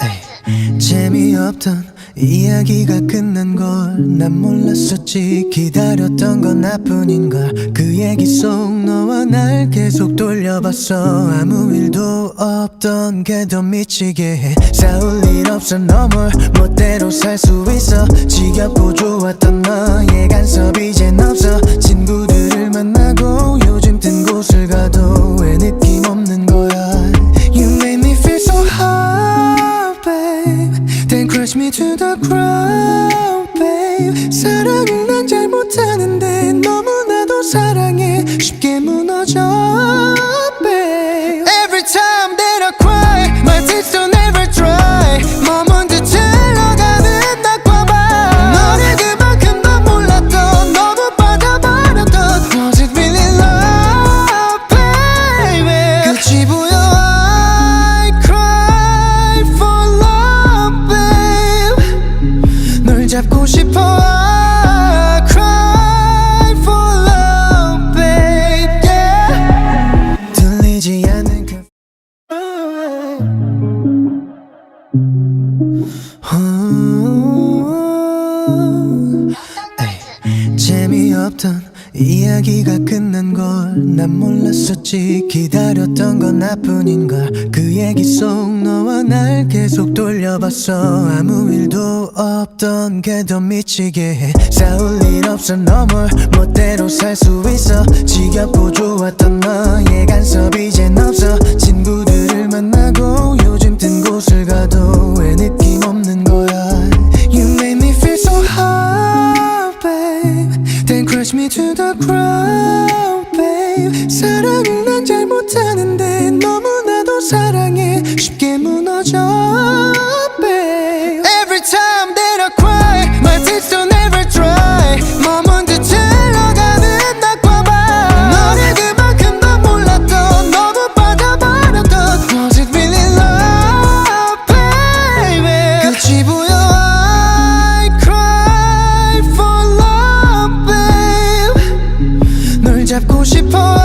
네. 재미없던 이야기가 끝난 걸 난 몰랐었지. 기다렸던 건 나뿐인가 그 얘기 속 너와 날 계속 돌려봤어. 아무 일도 없던 게 더 미치게 해. 싸울 일 없어. 너뭘 멋대로 살 수 있어. 지겹고 좋았던 너 crush me to the ground 잡고 싶어. I cry for love babe yeah. 들리지 않는 그 에이, 재미없던 이야기가 걸 난 몰랐었지. 기다렸던 건 나뿐인 걸. 그 얘기 속 너와 날 계속 돌려봤어. 아무 일도 없던 게 더 미치게 해. 싸울 일 없어. 너뭘 멋대로 살 수 있어. 지겹고 좋았던 너의 간섭 이젠 없어. 친구들을 만나고 요즘 뜬 곳을 가도 왜 느낌 없는 거야? You made me feel so hot babe. Then crush me to the ground 사랑을 난 잘 못하는데 너무나도 사랑해 쉽게 무너져 babe Every time that I cry My tears don't ever dry 머문 듯 흘러가는 낙과봐 너를 그만큼 더 몰랐던 너무 받아버렸던 Was it really love baby 끝이 보여 I cry for love babe 널 잡고 싶어